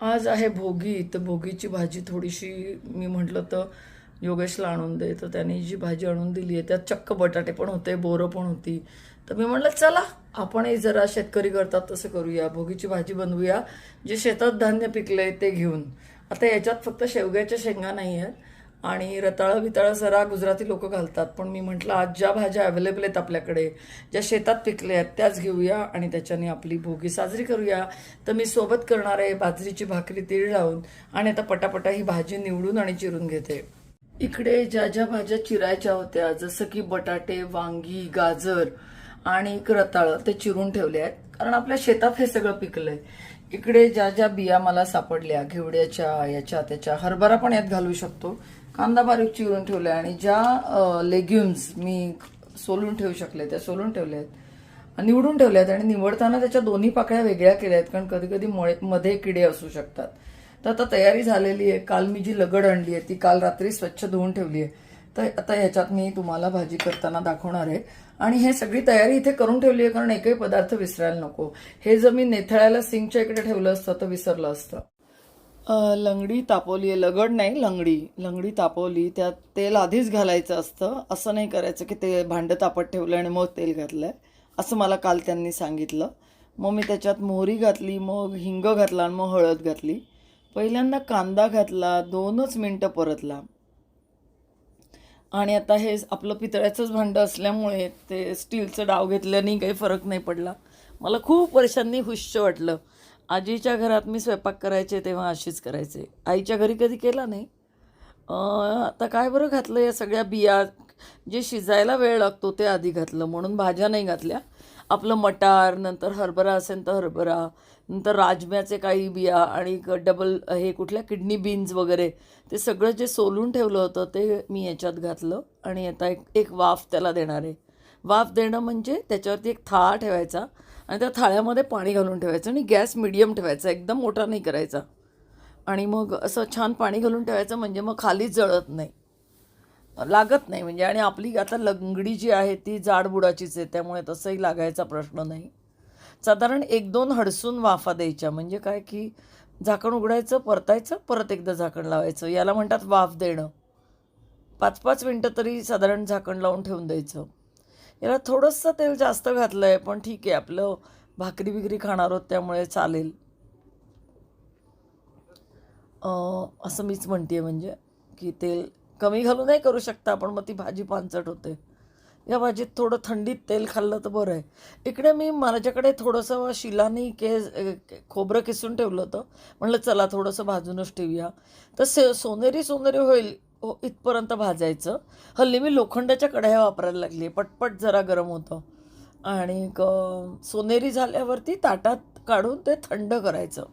आज आहे भोगी तर भोगीची भाजी थोडीशी मी म्हटलं तर योगेशला आणून दे तर त्याने जी भाजी आणून दिली आहे त्यात चक्क बटाटे पण होते बोरं पण होती. तर मी म्हटलं चला आपणही जरा शेतकरी करतात तसं करूया भोगीची भाजी बनवूया. जे शेतात धान्य पिकलं आहे ते घेऊन. आता याच्यात फक्त शेवग्याच्या शेंगा नाही आहेत आणि रताळं बिताळं जरा गुजराती लोक घालतात. पण मी म्हटलं आज ज्या भाज्या अवेलेबल आहेत आपल्याकडे ज्या शेतात पिकल्या आहेत त्याच घेऊया आणि त्याच्याने आपली भोगी साजरी करूया. तर मी सोबत करणार आहे बाजरीची भाकरी तीळ लावून आणि आता पटापटा ही भाजी निवडून आणि चिरून घेते. इकडे ज्या ज्या भाज्या चिरायच्या होत्या जसं की बटाटे वांगी गाजर आणि एक रताळं ते चिरून ठेवले आहेत. कारण आपल्या शेतात हे सगळं पिकलंय. इकडे ज्या ज्या बिया मला सापडल्या घेवड्याच्या याच्या त्याच्या हरभरा पण यात घालू शकतो. कांदा बारीक चिरून ठेवलाय आणि ज्या लेग्युम्स मी सोलून ठेवू शकले त्या सोलून ठेवल्या आहेत निवडून ठेवल्या आहेत आणि निवडताना त्याच्या दोन्ही पाकळ्या वेगळ्या केल्या आहेत कारण कधी कधी मध्ये किडे असू शकतात. तर आता तयारी झालेली आहे. काल मी जी लगड आणली आहे ती काल रात्री स्वच्छ धुवून ठेवली आहे. तर आता ह्याच्यात मी तुम्हाला भाजी करताना दाखवणार आहे. आणि हे सगळी तयारी इथे करून ठेवली आहे कारण एकही पदार्थ विसरायला नको. हे जर मी नेथळ्याला सिंकच्या इकडे ठेवलं असतं तर विसरलं असतं. लंगडी तापवली आहे. लगड नाही लंगडी. लंगडी तापवली त्यात तेल आधीच घालायचं असतं. असं नाही करायचं की ते भांडं तापत ठेवलं आणि मग तेल घातलंय. असं मला काल त्यांनी सांगितलं. मग मी त्याच्यात मोहरी घातली मग हिंग घातला आणि मग हळद घातली. पहिल्यांदा कांदा घातला दोनच मिनटं परतला. आणि आता हे आपलं पितळ्याचंच भांडं असल्यामुळे ते स्टीलचं डाव घेतल्याने काही फरक नाही पडला. मला खूप वर्षांनी हुश्य वाटलं. आजीच्या घरात मी स्वयंपाक करायचे तेव्हा अशीच करायचे. आईच्या घरी कधी केला नाही. आता काय बरं घातलं या सगळ्या बिया? जे शिजायला वेळ लागतो ते आधी घातलं. म्हणून भाज्या नाही घातल्या. आपलं मटार नंतर हरभरा असेल तर हरभरा नंतर राजम्याचे काही बिया आणि डबल हे कुठल्या किडनी बीन्स वगैरे ते सगळं जे सोलून ठेवलं होतं ते मी याच्यात घातलं. आणि आता एक एक वाफ त्याला देणार आहे. वाफ देणं म्हणजे त्याच्यावरती एक थाळा ठेवायचा. आणि त्या थाळ्यामध्ये पाणी घालून ठेवायचं आणि गॅस मिडियम ठेवायचा एकदम मोठा नाही करायचा. आणि मग असं छान पाणी घालून ठेवायचं म्हणजे मग खालीच जळत नाही. लागत नाही म्हणजे आणि आपली आता लंगडी जी आहे ती जाड बुडाचीच आहे त्यामुळे तसंही लागायचा प्रश्न नाही. साधारण एक दोन हडसून वाफा द्यायच्या म्हणजे काय की झाकण उघडायचं परतायचं परत एकदा झाकण लावायचं. याला म्हणतात वाफ देणं. पाच पाच मिनटं तरी साधारण झाकण लावून ठेवून द्यायचं. याला थोडंसं तेल जास्त घातलं आहे पण ठीक आहे आपलं भाकरी बिकरी खाणार आहोत त्यामुळे चालेल. असं मीच म्हणते म्हणजे की तेल कमी घालू नाही करू शकता आपण मग ती भाजी पानचट होते. या भाजीत थोडं थंडीत तेल खाल्लं तर बरं आहे. इकडे मी माझ्याकडे थोडंसं शिलानी केस खोबरं किसून ठेवलं होतं. म्हणलं चला थोडंसं भाजूनच ठेवूया. तर से सोनेरी सोनेरी होईल. हो इथपर्यंत भाजायचं. हल्ली मी लोखंडाच्या कढया वापरायला लागली पटपट जरा गरम होतं. आणि क- सोनेरी झाल्यावरती ताटात काढून ते थंड करायचं.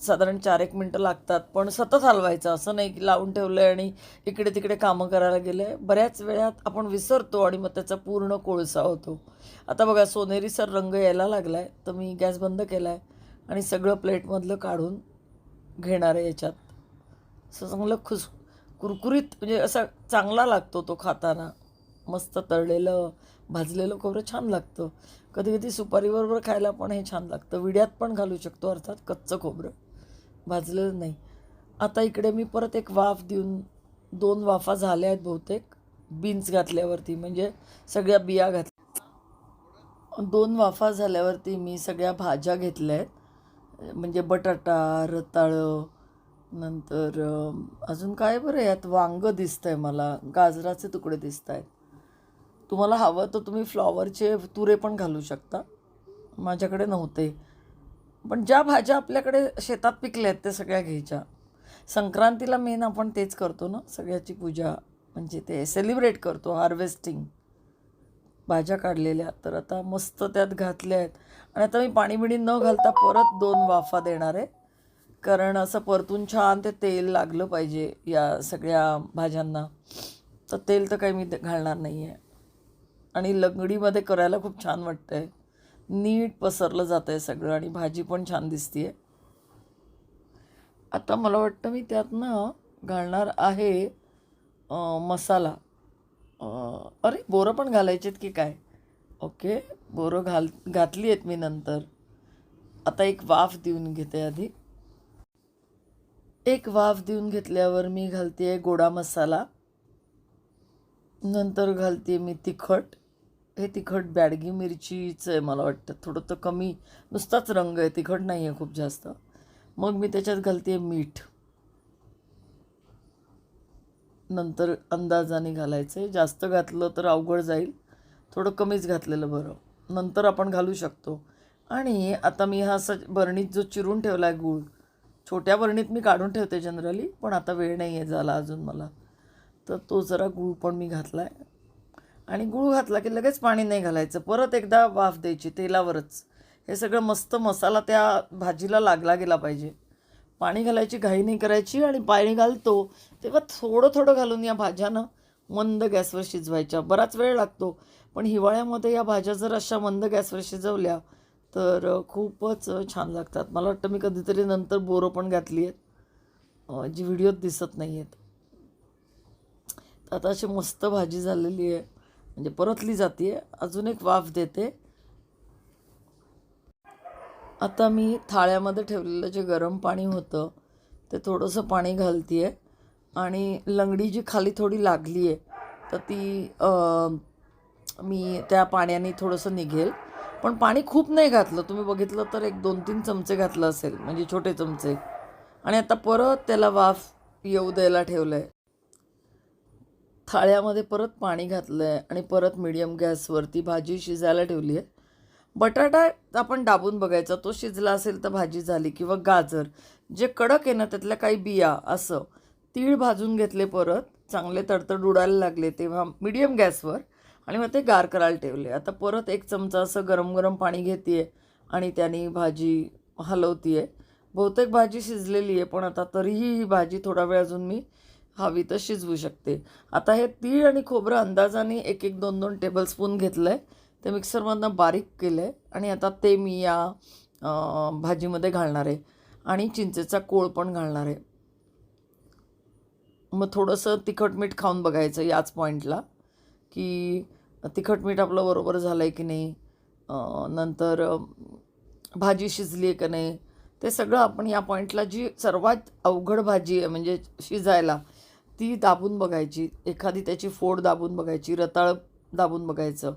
साधारण चार एक मिनटं लागतात पण सतत हलवायचं. असं नाही की लावून ठेवलं आहे आणि इकडे तिकडे कामं करायला गेले बऱ्याच वेळात आपण विसरतो आणि मग त्याचा पूर्ण कोळसा होतो. आता बघा सोनेरीसर रंग यायला लागला आहे तर मी गॅस बंद केला आहे आणि सगळं प्लेटमधलं काढून घेणार आहे याच्यात. असं चांगलं खुस कुरकुरीत म्हणजे असा चांगला लागतो तो खाताना. मस्त तळलेलं भाजलेलं खोबरं छान लागतं. कधी कधी सुपारीबरोबर खायला पण हे छान लागतं. विड्यात पण घालू शकतो अर्थात कच्चं खोबरं. भाजलेलं नाही. आता इकडे मी परत एक वाफ देऊन दोन वाफा झाल्या आहेत बहुतेक. बीन्स घातल्यावरती म्हणजे सगळ्या बिया घातल्या दोन वाफा झाल्यावरती मी सगळ्या भाज्या घेतल्या आहेत. म्हणजे बटाटा रताळं नंतर अजून काय बरं यात? वांगं दिसतंय मला. गाजराचे तुकडे दिसत आहेत तुम्हाला हवं तर तुम्ही फ्लॉवरचे तुरे पण घालू शकता. माझ्याकडे नव्हते. पण ज्या भाज्या आपल्याकडे शेतात पिकल्या आहेत त्या सगळ्या घ्यायच्या. संक्रांतीला मेन आपण तेच करतो ना सगळ्याची पूजा. म्हणजे ते सेलिब्रेट करतो हार्वेस्टिंग भाज्या काढलेल्या. तर आता मस्त त्यात घातल्या आहेत. आणि आता मी पाणी बिणी न घालता परत दोन वाफा देणार आहे. कारण असं परतून छान ते तेल लागलं पाहिजे या सगळ्या भाज्यांना. तर तेल तर काही मी घालणार नाही आहे आणि लंगडीमध्ये करायला खूप छान वाटतं आहे नीट पसरलं जातं आहे सगळं आणि भाजी पण छान दिसते आता मला वाटतं मी त्यातनं घालणार आहे मसाला. अरे बोरं पण घालायचे आहेत की काय? ओके बोरं घाल घातली आहेत मी नंतर. आता एक वाफ देऊन घेते आधी. एक वाफ देऊन घेतल्यावर मी घालते गोडा मसाला. नंतर घालते मी तिखट. हे तिखट बॅडगी मिरचीचं आहे मला वाटतं. थोडं तर कमी नुसताच रंग आहे तिखट नाही आहे खूप जास्त. मग मी त्याच्यात घालते मीठ. नंतर अंदाजाने घालायचं आहे जास्त घातलं तर अवघड जाईल. थोडं कमीच घातलेलं बरं. नंतर आपण घालू शकतो. आणि आता मी हा असा बरणीत जो चिरून ठेवला आहे गूळ छोट्या बरणीत मी काढून ठेवते जनरली पण आता वेळ नाही आहे झाला अजून मला. तर तो जरा गूळ पण मी घातला आहे आणि गूळ घातला की लगेच पाणी नाही घालायचं. परत एकदा वाफ द्यायची तेलावरच. हे सगळं मस्त मसाला त्या भाजीला लागला गेला पाहिजे. पाणी घालायची घाई नाही करायची आणि पाणी घालतो. तेव्हा थोडं थोडं घालून या भाज्यानं मंद गॅसवर शिजवायच्या. बराच वेळ लागतो. पण हिवाळ्यामध्ये या भाज्या जर अशा मंद गॅसवर शिजवल्या तर खूपच छान लागतात. मला वाटतं मी कधीतरी नंतर बोरं पण घातली आहेत. जी व्हिडिओत दिसत नाही आहेत. तर आता अशी मस्त भाजी झालेली आहे. म्हणजे परतली जाते. अजून एक वाफ देते. आता मी थाळ्यामध्ये ठेवलेलं जे गरम पाणी होतं ते थोडंसं पाणी घालते आहे आणि लंगडी जी खाली थोडी लागली आहे तर ती मी त्या पाण्याने थोडंसं निघेल. पण पाणी खूप नाही घातलं. तुम्ही बघितलं तर एक दोन तीन चमचे घातलं असेल म्हणजे छोटे चमचे. आणि आता परत त्याला वाफ येऊ द्यायला ठेवलं आहे थाळ्यामध्ये परत पाणी घातलं आहे आणि परत मिडियम गॅसवरती भाजी शिजायला ठेवली आहे बटाटा आपण दाबून बघायचा तो शिजला असेल तर भाजी झाली किंवा गाजर जे कडक आहे ना त्यातल्या काही बिया असं तीळ भाजून घेतले परत चांगले तडतड उडायला लागले तेव्हा मिडियम गॅसवर आणि मग ते गार करायला ठेवले. आता परत एक चमचा असं गरम गरम पाणी घेते आणि त्याने भाजी हलवते आहे बहुतेक भाजी शिजलेली आहे पण आता तरीही ही भाजी थोडा वेळ अजून मी हवी तर शिजवू शकते. आता हे तीळ आणि खोबरं अंदाजाने एक एक दोन दोन टेबलस्पून घेतलं आहे ते मिक्सरमधनं बारीक केलं आहे आणि आता ते मी या भाजीमध्ये घालणार आहे. आणि चिंचेचा कोळ पण घालणार आहे. मग थोडंसं तिखट मीठ खाऊन बघायचं याच पॉईंटला की तिखट मीठ आपलं बरोबर झालं आहे की नाही? नंतर भाजी शिजली आहे का नाही? ते सगळं आपण या पॉईंटला जी सर्वात अवघड भाजी आहे म्हणजे शिजायला ती दाबून बघायची. एखादी त्याची फोड दाबून बघायची रताळ दाबून बघायचं.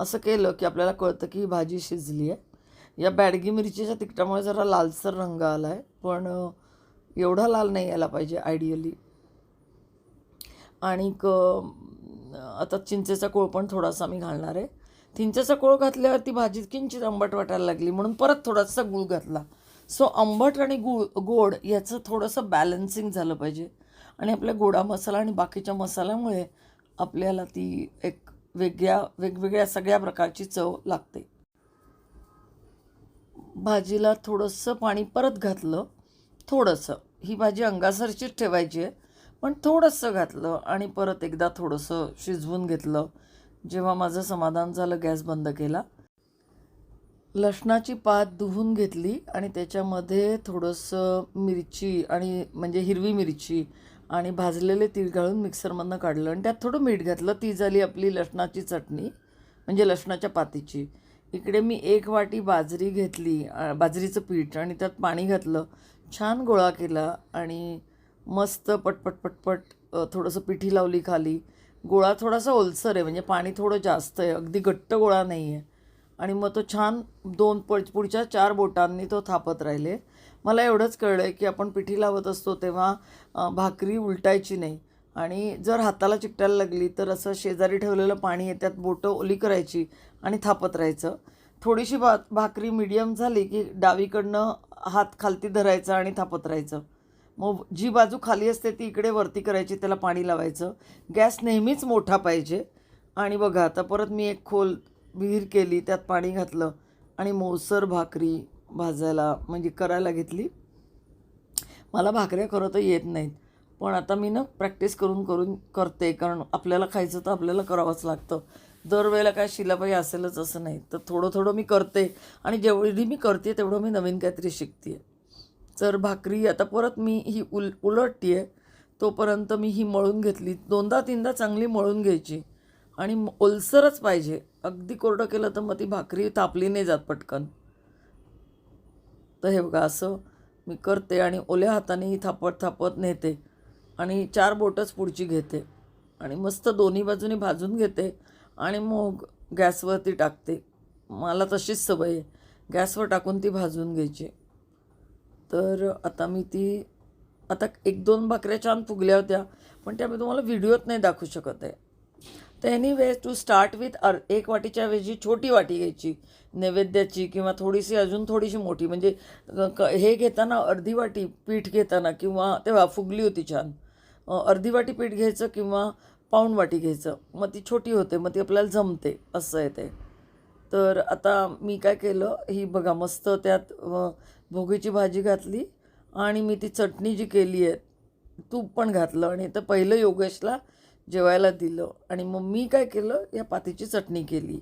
असं केलं की आपल्याला कळतं की ही भाजी शिजली आहे या बॅडगी मिरचीच्या तिखटामुळे जरा लालसर रंग आला आहे पण एवढा लाल नाही यायला पाहिजे आयडियली आणि क आता चिंचेचा कोळ पण थोडासा मी घालणार आहे. चिंचेचा कोळ घातल्यावर ती भाजी किंचित आंबट वाटायला लागली म्हणून परत थोडासा गूळ घातला. सो आंबट आणि गूळ गोड याचं थोडंसं बॅलन्सिंग झालं पाहिजे. आणि आपल्या गोडा मसाला आणि बाकीच्या मसाल्यामुळे आपल्याला ती एक वेगळ्या वेगवेगळ्या सगळ्या प्रकारची चव लागते. भाजीला थोडंसं पाणी परत घातलं थोडंसं. ही भाजी अंगासारखीच ठेवायची आहे. पण थोडंसं घातलं आणि परत एकदा थोडंसं शिजवून घेतलं. जेव्हा माझं समाधान झालं गॅस बंद केला. लसणाची पात धुवून घेतली आणि त्याच्यामध्ये थोडंसं मिरची आणि म्हणजे हिरवी मिरची आणि भाजलेले तीळ घालून मिक्सरमधनं काढलं आणि त्यात थोडं मीठ घातलं. ती झाली आपली लसणाची चटणी म्हणजे लसणाच्या पातीची. इकडे मी एक वाटी बाजरी घेतली बाजरीचं पीठ आणि त्यात पाणी घातलं. छान गोळा केला आणि मस्त पटपट पटपट थोडंसं पिठी लावली खाली. गोळा थोडासा ओलसर आहे म्हणजे पाणी थोडं जास्त आहे. अगदी घट्ट गोळा नाही आहे आणि मग तो छान दोन प पुढच्या चार बोटांनी तो थापत राहिले. मला एवढंच कळलं आहे की आपण पिठी लावत असतो तेव्हा भाकरी उलटायची नाही. आणि जर हाताला चिकटायला लागली तर असं शेजारी ठेवलेलं पाणी आहे त्यात बोटं ओली करायची आणि थापत राहायचं. थोडीशी भा भाकरी मिडियम झाली की डावीकडनं हात खालती धरायचा आणि थापत राहायचं. मग जी बाजू खाली असते ती इकडे वरती करायची त्याला पाणी लावायचं. गॅस नेहमीच मोठा पाहिजे. आणि बघा आता परत मी एक खोल विहीर केली त्यात पाणी घातलं आणि मोसर भाकरी भाजायला म्हणजे करायला घेतली. मला भाकऱ्या खरं तर येत नाहीत. पण आता मी ना प्रॅक्टिस करून करून करते कारण आपल्याला खायचं तर आपल्याला करावंच लागतं. दरवेळेला काय शिलाबाई असेलच असं नाही. तर थोडं थोडं मी करते. आणि जेवढी मी करते तेवढं मी नवीन काहीतरी शिकते तर भाकरी आता परत मी ही उल उलटती आहे तोपर्यंत मी ही मळून घेतली. दोनदा तीनदा चांगली मळून घ्यायची. आणि ओलसरच पाहिजे. अगदी कोरडं केलं तर मग ती भाकरी तापली नाही जात पटकन. तर हे बघा असं मी करते आणि ओल्या हातानेही थापत थापत नेते. आणि चार बोटच पुढची घेते. आणि मस्त दोन्ही बाजूनी भाजून घेते. आणि मग गॅसवरती टाकते. मला तशीच सवय आहे. गॅसवर टाकून ती भाजून घ्यायची. तर आता मी ती आता एक दोन भाकऱ्या छान फुगल्या होत्या पण त्या मी तुम्हाला व्हिडिओत नाही दाखवू शकत आहे. तर any ways to start with uh एक वाटीच्या ऐवजी छोटी वाटी घ्यायची नैवेद्याची किंवा थोडीशी अजून थोडीशी मोठी म्हणजे क- हे घेताना अर्धी वाटी पीठ घेताना किंवा तेव्हा फुगली होती छान अर्धी वाटी पीठ घ्यायचं किंवा पाऊण वाटी घ्यायचं मग ती छोटी होते मग ती आपल्याला जमते असं आहे ते. तर आता मी काय केलं ही बघा मस्त त्यात भोगीची भाजी घातली आणि मी ती चटणी जी केली आहे तूप पण घातलं आणि तर पहिलं योगेशला जेवायला दिलं. आणि मग मी काय केलं या पातीची चटणी केली.